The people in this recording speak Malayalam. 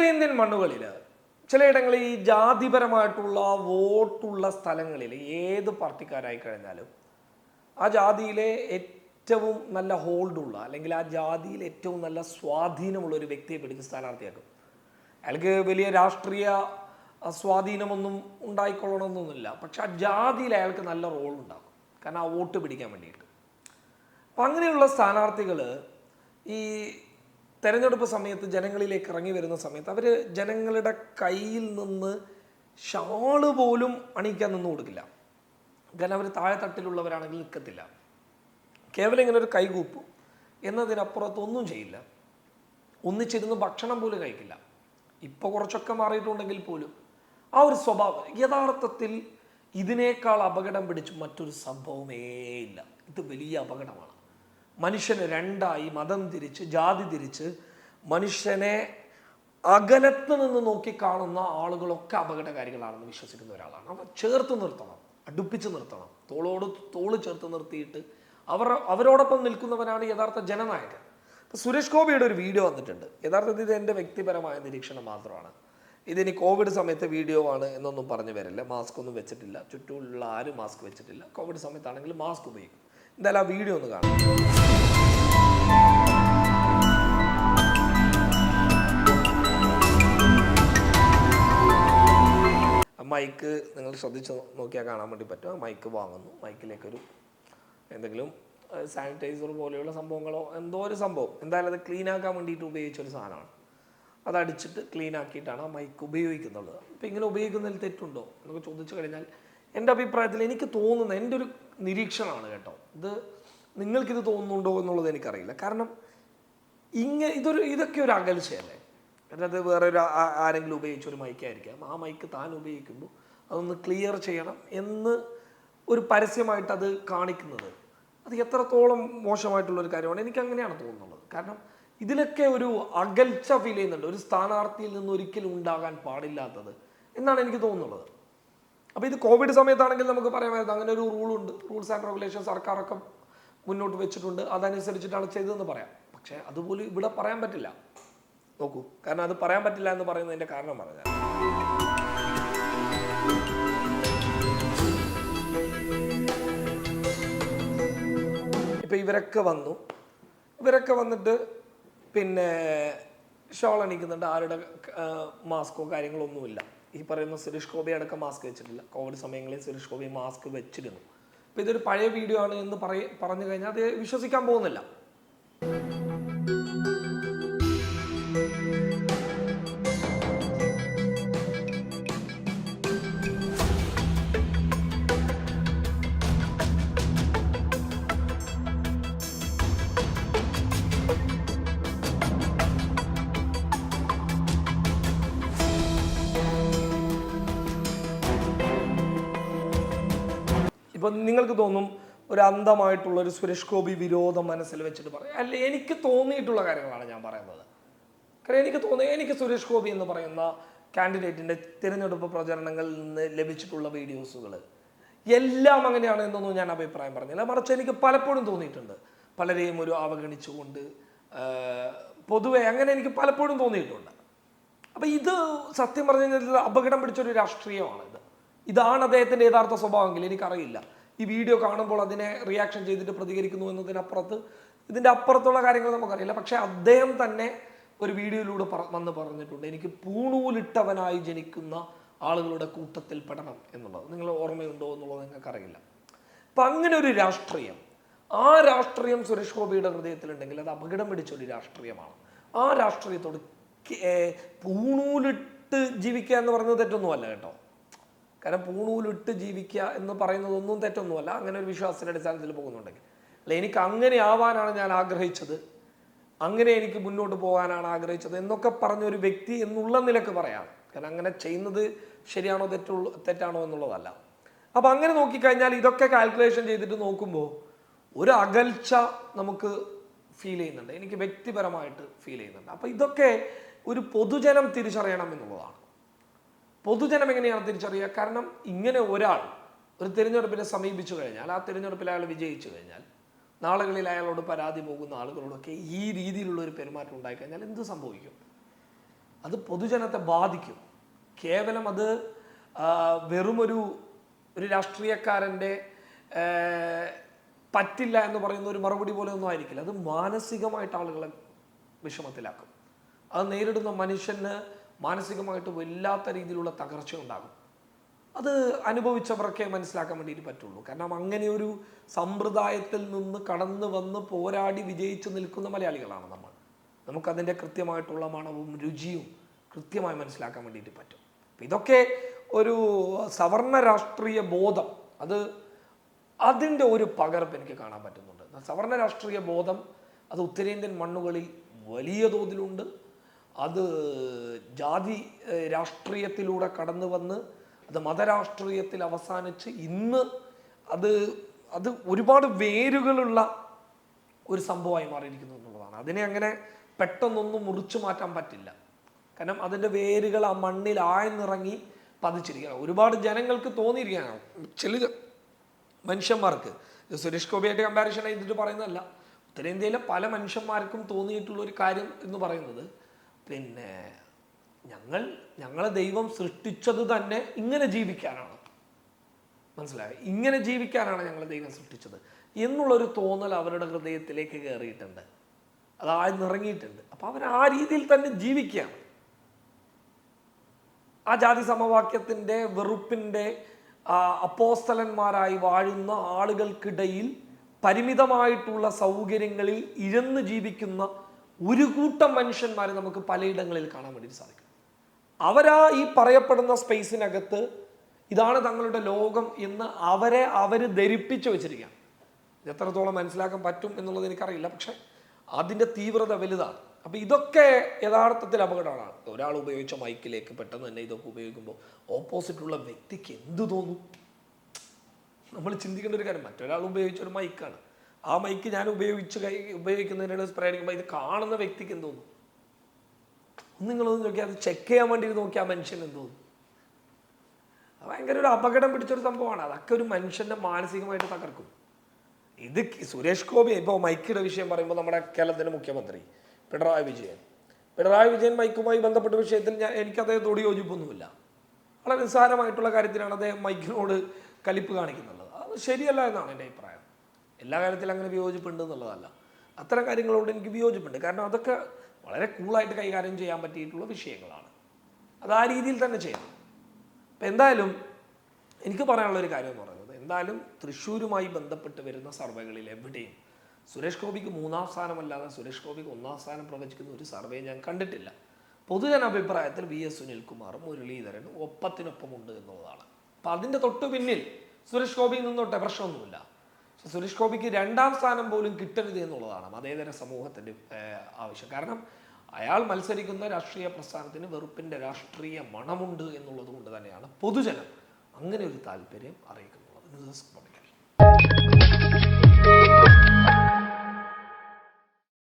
ഉത്തരേന്ത്യൻ മണ്ണുകളിൽ ചിലയിടങ്ങളിൽ ഈ ജാതിപരമായിട്ടുള്ള വോട്ടുള്ള സ്ഥലങ്ങളിൽ ഏത് പാർട്ടിക്കാരായി കഴിഞ്ഞാലും ആ ജാതിയിലെ ഏറ്റവും നല്ല ഹോൾഡുള്ള അല്ലെങ്കിൽ ആ ജാതിയിൽ ഏറ്റവും നല്ല സ്വാധീനമുള്ള ഒരു വ്യക്തിയെ പിടിച്ച് സ്ഥാനാർത്ഥിയാക്കും. അയാൾക്ക് വലിയ രാഷ്ട്രീയ സ്വാധീനമൊന്നും ഉണ്ടായിക്കൊള്ളണമെന്നൊന്നുമില്ല. പക്ഷെ ആ ജാതിയിൽ അയാൾക്ക് നല്ല റോൾ ഉണ്ടാകും കാരണം ആ വോട്ട് പിടിക്കാൻ വേണ്ടിയിട്ട്. അപ്പം അങ്ങനെയുള്ള സ്ഥാനാർത്ഥികൾ ഈ തെരഞ്ഞെടുപ്പ് സമയത്ത് ജനങ്ങളിലേക്ക് ഇറങ്ങി വരുന്ന സമയത്ത് അവർ ജനങ്ങളുടെ കയ്യിൽ നിന്ന് ഷാൾ പോലും അണിയിക്കാൻ നിന്ന് കൊടുക്കില്ല. കാരണം അവർ താഴെത്തട്ടിലുള്ളവരാണെങ്കിൽ നിൽക്കത്തില്ല. കേവലം ഇങ്ങനെ ഒരു കൈകൂപ്പും എന്നതിനപ്പുറത്തൊന്നും ചെയ്യില്ല. ഒന്നിച്ചിരുന്ന് ഭക്ഷണം പോലും കഴിക്കില്ല. ഇപ്പോൾ കുറച്ചൊക്കെ മാറിയിട്ടുണ്ടെങ്കിൽ പോലും ആ ഒരു സ്വഭാവം യഥാർത്ഥത്തിൽ ഇതിനേക്കാൾ അപകടം പിടിച്ച് മറ്റൊരു സംഭവമേ ഇല്ല. ഇത് വലിയ അപകടമാണ്. മനുഷ്യനെ രണ്ടായി മതം തിരിച്ച് ജാതി തിരിച്ച് മനുഷ്യനെ അകലത്ത് നിന്ന് നോക്കി കാണുന്ന ആളുകളൊക്കെ അപകടകാരികളാണെന്ന് വിശ്വസിക്കുന്ന ഒരാളാണ്. അവ ചേർത്ത് നിർത്തണം അടുപ്പിച്ച് നിർത്തണം. തോളോട് തോൾ ചേർത്ത് നിർത്തിയിട്ട് അവർ അവരോടൊപ്പം നിൽക്കുന്നവനാണ് യഥാർത്ഥ ജനനായകൻ. ഇപ്പം സുരേഷ് ഗോപിയുടെ ഒരു വീഡിയോ വന്നിട്ടുണ്ട്. യഥാർത്ഥത്തിൽ ഇത് എന്റെ വ്യക്തിപരമായ നിരീക്ഷണം മാത്രമാണ്. ഇതിനി കോവിഡ് സമയത്തെ വീഡിയോ ആണ് എന്നൊന്നും പറഞ്ഞു വരില്ല. മാസ്ക് ഒന്നും വെച്ചിട്ടില്ല. ചുറ്റുമുള്ള ആരും മാസ്ക് വെച്ചിട്ടില്ല. കോവിഡ് സമയത്താണെങ്കിൽ മാസ്ക് ഉപയോഗിക്കും. എന്തായാലും ആ വീഡിയോ ഒന്ന് കാണാം മൈക്ക് നിങ്ങൾ ശ്രദ്ധിച്ച് നോക്കിയാൽ കാണാൻ വേണ്ടി പറ്റും. മൈക്ക് വാങ്ങുന്നു. മൈക്കിലേക്കൊരു എന്തെങ്കിലും സാനിറ്റൈസർ പോലെയുള്ള സംഭവങ്ങളോ എന്തോ ഒരു സംഭവം. എന്തായാലും അത് ക്ലീൻ ആക്കാൻ വേണ്ടിയിട്ട് ഉപയോഗിച്ച ഒരു സാധനമാണ്. അത് അടിച്ചിട്ട് ക്ലീൻ ആക്കിയിട്ടാണ് ആ മൈക്ക് ഉപയോഗിക്കുന്നുള്ളത് അപ്പം ഇങ്ങനെ ഉപയോഗിക്കുന്നതിൽ തെറ്റുണ്ടോ എന്നൊക്കെ ചോദിച്ചു കഴിഞ്ഞാൽ എന്റെ അഭിപ്രായത്തിൽ എനിക്ക് തോന്നുന്ന എന്റെ ഒരു നിരീക്ഷണമാണ് കേട്ടോ. ഇത് നിങ്ങൾക്കിത് തോന്നുന്നുണ്ടോ എന്നുള്ളത് എനിക്കറിയില്ല. കാരണം ഇങ്ങനെ ഇതൊരു ഇതൊക്കെ ഒരു അകൽച്ചയല്ലേ? അതായത് വേറെ ഒരു ആരെങ്കിലും ഉപയോഗിച്ച ഒരു മൈക്കായിരിക്കാം. ആ മൈക്ക് താൻ ഉപയോഗിക്കുമ്പോൾ അതൊന്ന് ക്ലിയർ ചെയ്യണം എന്ന് ഒരു പരസ്യമായിട്ട് അത് കാണിക്കുന്നത്. അത് എത്രത്തോളം മോശമായിട്ടുള്ള ഒരു കാര്യമാണ് എനിക്ക് അങ്ങനെയാണ് തോന്നുന്നത്. കാരണം ഇതിലൊക്കെ ഒരു അകൽച്ച ഫീൽ ചെയ്യുന്നുണ്ട്. ഒരു സ്ഥാനാർത്ഥിയിൽ നിന്ന് ഒരിക്കലും ഉണ്ടാകാൻ പാടില്ലാത്തത് എന്നാണ് എനിക്ക് തോന്നുന്നത്. അപ്പോൾ ഇത് കോവിഡ് സമയത്താണെങ്കിൽ നമുക്ക് പറയാമായിരുന്നു അങ്ങനെ ഒരു റൂളുണ്ട് റൂൾസ് ആൻഡ് റെഗുലേഷൻ സർക്കാരൊക്കെ മുന്നോട്ട് വെച്ചിട്ടുണ്ട്. അതനുസരിച്ചിട്ടാണ് ചെയ്തതെന്ന് പറയാം. പക്ഷേ അതുപോലും ഇവിടെ പറയാൻ പറ്റില്ല. നോക്കൂ. കാരണം അത് പറയാൻ പറ്റില്ല എന്ന് പറയുന്നതിന്റെ കാരണം പറഞ്ഞാൽ. ഇപ്പം ഇവരൊക്കെ വന്നു. ഇവരൊക്കെ വന്നിട്ട് പിന്നെ ഷോൾ അണിക്കുന്നുണ്ട് ആരുടെ മാസ്കോ കാര്യങ്ങളോ ഒന്നുമില്ല ഈ പറയുന്ന സുരേഷ് ഗോപി അടക്കം മാസ്ക് വെച്ചിട്ടില്ല. കോവിഡ് സമയങ്ങളിൽ സുരേഷ് ഗോപി മാസ്ക് വെച്ചിരുന്നു. അപ്പോൾ ഇതൊരു പഴയ വീഡിയോ ആണ് എന്ന് പറയ പറഞ്ഞു കഴിഞ്ഞാൽ അത് വിശ്വസിക്കാൻ പോകുന്നില്ല. ഇപ്പം നിങ്ങൾക്ക് തോന്നും ഒരു അന്ധമായിട്ടുള്ള ഒരു സുരേഷ് ഗോപി വിരോധം മനസ്സിൽ വെച്ചിട്ട് പറയാം. അല്ല എനിക്ക് തോന്നിയിട്ടുള്ള കാര്യങ്ങളാണ് ഞാൻ പറയുന്നത്. കാരണം എനിക്ക് തോന്നി എനിക്ക് സുരേഷ് ഗോപി എന്ന് പറയുന്ന കാൻഡിഡേറ്റിന്റെ തിരഞ്ഞെടുപ്പ് പ്രചരണങ്ങളിൽ നിന്ന് ലഭിച്ചിട്ടുള്ള വീഡിയോസുകൾ എല്ലാം അങ്ങനെയാണ് എന്നൊന്നും ഞാൻ അഭിപ്രായം പറഞ്ഞില്ല. മറിച്ച് എനിക്ക് പലപ്പോഴും തോന്നിയിട്ടുണ്ട്. പലരെയും ഒരു അവഗണിച്ചുകൊണ്ട് പൊതുവെ അങ്ങനെ എനിക്ക് പലപ്പോഴും തോന്നിയിട്ടുണ്ട്. അപ്പൊ ഇത് സത്യം പറഞ്ഞു കഴിഞ്ഞാൽ അപകടം പിടിച്ചൊരു രാഷ്ട്രീയമാണ് ഇത്. ഇതാണ് അദ്ദേഹത്തിന്റെ യഥാർത്ഥ സ്വഭാവമെങ്കിൽ എനിക്കറിയില്ല. ഈ വീഡിയോ കാണുമ്പോൾ അതിനെ റിയാക്ഷൻ ചെയ്തിട്ട് പ്രതികരിക്കുന്നു എന്നതിനപ്പുറത്ത് ഇതിന്റെ അപ്പുറത്തുള്ള കാര്യങ്ങൾ നമുക്കറിയില്ല. പക്ഷേ അദ്ദേഹം തന്നെ ഒരു വീഡിയോയിലൂടെ പറ വന്ന് പറഞ്ഞിട്ടുണ്ട്. എനിക്ക് പൂണൂലിട്ടവനായി ജനിക്കുന്ന ആളുകളുടെ കൂട്ടത്തിൽ പെടണം എന്നുള്ളത്. നിങ്ങൾ ഓർമ്മയുണ്ടോ എന്നുള്ളത് നിങ്ങൾക്കറിയില്ല. അപ്പം അങ്ങനെ ഒരു രാഷ്ട്രീയം ആ രാഷ്ട്രീയം സുരേഷ് ഗോപിയുടെ ഹൃദയത്തിലുണ്ടെങ്കിൽ അത് അപകടം പിടിച്ച ഒരു രാഷ്ട്രീയമാണ്. ആ രാഷ്ട്രീയത്തോട് പൂണൂലിട്ട് ജീവിക്കുക എന്ന് പറയുന്നത് തെറ്റൊന്നുമല്ല കേട്ടോ. കാരണം പൂണൂലിട്ട് ജീവിക്കുക എന്ന് പറയുന്നതൊന്നും തെറ്റൊന്നുമല്ല. അങ്ങനെ ഒരു വിശ്വാസത്തിന്റെ അടിസ്ഥാനത്തിൽ പോകുന്നുണ്ടെങ്കിൽ. അല്ല എനിക്ക് അങ്ങനെ ആവാനാണ് ഞാൻ ആഗ്രഹിച്ചത്. അങ്ങനെ എനിക്ക് മുന്നോട്ട് പോകാനാണ് ആഗ്രഹിച്ചത് എന്നൊക്കെ പറഞ്ഞ ഒരു വ്യക്തി എന്നുള്ള നിലയ്ക്ക് പറയാം. കാരണം അങ്ങനെ ചെയ്യുന്നത് ശരിയാണോ തെറ്റുള്ള തെറ്റാണോ എന്നുള്ളതല്ല. അപ്പം അങ്ങനെ നോക്കിക്കഴിഞ്ഞാൽ ഇതൊക്കെ കാൽക്കുലേഷൻ ചെയ്തിട്ട് നോക്കുമ്പോൾ ഒരു അകൽച്ച നമുക്ക് ഫീൽ ചെയ്യുന്നുണ്ട്. എനിക്ക് വ്യക്തിപരമായിട്ട് ഫീൽ ചെയ്യുന്നുണ്ട്. അപ്പം ഇതൊക്കെ ഒരു പൊതുജനം തിരിച്ചറിയണം എന്നുള്ളതാണ്. പൊതുജനം എങ്ങനെയാണ് തിരിച്ചറിയുക? കാരണം ഇങ്ങനെ ഒരാൾ ഒരു തിരഞ്ഞെടുപ്പിനെ സമീപിച്ചു കഴിഞ്ഞാൽ ആ തിരഞ്ഞെടുപ്പിൽ അയാൾ വിജയിച്ചു കഴിഞ്ഞാൽ നാളുകളിൽ അയാളോട് പരാതി പോകുന്ന ആളുകളോടൊക്കെ ഈ രീതിയിലുള്ള ഒരു പെരുമാറ്റം ഉണ്ടായിക്കഴിഞ്ഞാൽ എന്ത് സംഭവിക്കും? അത് പൊതുജനത്തെ ബാധിക്കും. കേവലം അത് വെറുമൊരു ഒരു രാഷ്ട്രീയക്കാരന്റെ പറ്റില്ല എന്ന് പറയുന്ന ഒരു മറുപടി പോലെ ഒന്നും ആയിരിക്കില്ല. അത് മാനസികമായിട്ട് ആളുകളെ വിഷമത്തിലാക്കും. അത് നേരിടുന്ന മനുഷ്യന് മാനസികമായിട്ട് വല്ലാത്ത രീതിയിലുള്ള തകർച്ച ഉണ്ടാകും. അത് അനുഭവിച്ചവർക്കേ മനസ്സിലാക്കാൻ വേണ്ടിയിട്ട് പറ്റുള്ളൂ. കാരണം അങ്ങനെ ഒരു സമ്പ്രദായത്തിൽ നിന്ന് കടന്നു വന്ന് പോരാടി വിജയിച്ച് നിൽക്കുന്ന മലയാളികളാണ് നമ്മൾ. നമുക്കതിന്റെ കൃത്യമായിട്ടുള്ള മണവും രുചിയും കൃത്യമായി മനസ്സിലാക്കാൻ വേണ്ടിയിട്ട് പറ്റും. അപ്പം ഇതൊക്കെ ഒരു സവർണ രാഷ്ട്രീയ ബോധം. അത് അതിന്റെ ഒരു പകർപ്പ് എനിക്ക് കാണാൻ പറ്റുന്നുണ്ട്. സവർണ രാഷ്ട്രീയ ബോധം അത് ഉത്തരേന്ത്യൻ മണ്ണുകളിൽ വലിയ തോതിലുണ്ട്. അത് ജാതി രാഷ്ട്രീയത്തിലൂടെ കടന്നു വന്ന് അത് മതരാഷ്ട്രീയത്തിൽ അവസാനിച്ച് ഇന്ന് അത് അത് ഒരുപാട് വേരുകളുള്ള ഒരു സംഭവമായി മാറിയിരിക്കുന്നു എന്നുള്ളതാണ്. അതിനെ അങ്ങനെ പെട്ടെന്നൊന്നും മുറിച്ചു മാറ്റാൻ പറ്റില്ല. കാരണം അതിന്റെ വേരുകൾ ആ മണ്ണിൽ ആഴ്ന്നിറങ്ങി പതിച്ചിരിക്കുകയാണ്. ഒരുപാട് ജനങ്ങൾക്ക് തോന്നിയിരിക്കുകയാണ്. ചില മനുഷ്യന്മാർക്ക് സുരേഷ് ഗോപിയായിട്ട് കമ്പാരിസൺ ചെയ്തിട്ട് പറയുന്നതല്ല. ഉത്തരേന്ത്യയിലെ പല മനുഷ്യന്മാർക്കും തോന്നിയിട്ടുള്ള ഒരു കാര്യം എന്ന് പറയുന്നത് പിന്നെ ഞങ്ങൾ ഞങ്ങളെ ദൈവം സൃഷ്ടിച്ചത് തന്നെ ഇങ്ങനെ ജീവിക്കാനാണ്. മനസ്സിലായോ? ഇങ്ങനെ ജീവിക്കാനാണ് ഞങ്ങളെ ദൈവം സൃഷ്ടിച്ചത്. എന്നുള്ളൊരു തോന്നൽ അവരുടെ ഹൃദയത്തിലേക്ക് കയറിയിട്ടുണ്ട്. അത് ആഴ്ന്നിറങ്ങിയിട്ടുണ്ട്. അപ്പം അവർ ആ രീതിയിൽ തന്നെ ജീവിക്കുകയാണ്. ആ ജാതി സമവാക്യത്തിന്റെ വെറുപ്പിന്റെ അപ്പോസ്തലന്മാരായി വാഴുന്ന ആളുകൾക്കിടയിൽ പരിമിതമായിട്ടുള്ള സൗകര്യങ്ങളിൽ ഇഴന്ന് ജീവിക്കുന്ന ഒരു കൂട്ടം മനുഷ്യന്മാരെ നമുക്ക് പലയിടങ്ങളിൽ കാണാൻ വേണ്ടി സാധിക്കും. അവരാ ഈ പറയപ്പെടുന്ന സ്പേസിനകത്ത് ഇതാണ് തങ്ങളുടെ ലോകം എന്ന് അവരെ അവർ ധരിപ്പിച്ചു വെച്ചിരിക്കുകയാണ്. എത്രത്തോളം മനസ്സിലാക്കാൻ പറ്റും എന്നുള്ളത് എനിക്കറിയില്ല പക്ഷെ അതിന്റെ തീവ്രത വലുതാണ്. അപ്പോൾ ഇതൊക്കെ യഥാർത്ഥത്തിൽ അപകടമാണ് ഒരാൾ ഉപയോഗിച്ച മൈക്കിലേക്ക് പെട്ടെന്ന് തന്നെ ഇതൊക്കെ ഉപയോഗിക്കുമ്പോൾ ഓപ്പോസിറ്റുള്ള വ്യക്തിക്ക് എന്ത് തോന്നും? നമ്മൾ ചിന്തിക്കേണ്ട ഒരു കാര്യം മറ്റൊരാൾ ഉപയോഗിച്ച ഒരു മൈക്കാണ്. ആ മൈക്ക് ഞാൻ ഉപയോഗിച്ച് കൈ ഉപയോഗിക്കുന്നതിനാണ് സ്പ്രേ അടിക്കുമ്പോൾ ഇത് കാണുന്ന വ്യക്തിക്ക് എന്ത് തോന്നും? നിങ്ങളൊന്ന് നോക്കിയാൽ അത് ചെക്ക് ചെയ്യാൻ വേണ്ടി നോക്കിയാൽ മനുഷ്യൻ എന്ത് തോന്നും? ഭയങ്കര ഒരു അപകടം പിടിച്ചൊരു സംഭവമാണ്. അതൊക്കെ ഒരു മനുഷ്യന്റെ മാനസികമായിട്ട് തകർക്കും. ഇത് സുരേഷ് ഗോപി ഇപ്പോൾ മൈക്കിയുടെ വിഷയം പറയുമ്പോൾ നമ്മുടെ കേരളത്തിന്റെ മുഖ്യമന്ത്രി പിണറായി വിജയൻ. പിണറായി വിജയൻ മൈക്കുമായി ബന്ധപ്പെട്ട വിഷയത്തിൽ ഞാൻ എനിക്ക് അദ്ദേഹത്തോട് യോജിപ്പൊന്നുമില്ല. വളരെ നിസ്സാരമായിട്ടുള്ള കാര്യത്തിലാണ് അദ്ദേഹം മൈക്കിനോട് കലിപ്പ് കാണിക്കുന്നത്. അത് ശരിയല്ല എന്നാണ് എന്റെ അഭിപ്രായം. എല്ലാ കാര്യത്തിലും അങ്ങനെ വിയോജിപ്പുണ്ട് എന്നുള്ളതല്ല. അത്തരം കാര്യങ്ങളോട് എനിക്ക് വിയോജിപ്പുണ്ട്. കാരണം അതൊക്കെ വളരെ കൂളായിട്ട് കൈകാര്യം ചെയ്യാൻ പറ്റിയിട്ടുള്ള വിഷയങ്ങളാണ്. അത് ആ രീതിയിൽ തന്നെ ചെയ്യണം അപ്പം എന്തായാലും എനിക്ക് പറയാനുള്ള ഒരു കാര്യം എന്ന് പറയുന്നത് എന്തായാലും തൃശ്ശൂരുമായി ബന്ധപ്പെട്ട് വരുന്ന സർവേകളിൽ എവിടെയും സുരേഷ് ഗോപിക്ക് മൂന്നാം സ്ഥാനമല്ലാതെ സുരേഷ് ഗോപിക്ക് ഒന്നാം സ്ഥാനം പ്രവചിക്കുന്ന ഒരു സർവേ ഞാൻ കണ്ടിട്ടില്ല. പൊതുജന അഭിപ്രായത്തിൽ വി എസ് സുനിൽകുമാറും മുരളീധരനും ഒപ്പത്തിനൊപ്പമുണ്ട് എന്നുള്ളതാണ്. അപ്പം അതിന്റെ തൊട്ടു പിന്നിൽ സുരേഷ് ഗോപിയിൽ നിന്നോട്ടെ പ്രശ്നമൊന്നുമില്ല. സുരേഷ് ഗോപിക്ക് രണ്ടാം സ്ഥാനം പോലും കിട്ടരുത് എന്നുള്ളതാണ് മതേതര സമൂഹത്തിന്റെ ആവശ്യം. കാരണം അയാൾ മത്സരിക്കുന്ന രാഷ്ട്രീയ പ്രസ്ഥാനത്തിന് വെറുപ്പിന്റെ രാഷ്ട്രീയ മണമുണ്ട് എന്നുള്ളത് കൊണ്ട് തന്നെയാണ് പൊതുജനം അങ്ങനെ ഒരു താല്പര്യം അറിയിക്കുന്നുള്ളത് ന്യൂസ് ഡെസ്ക്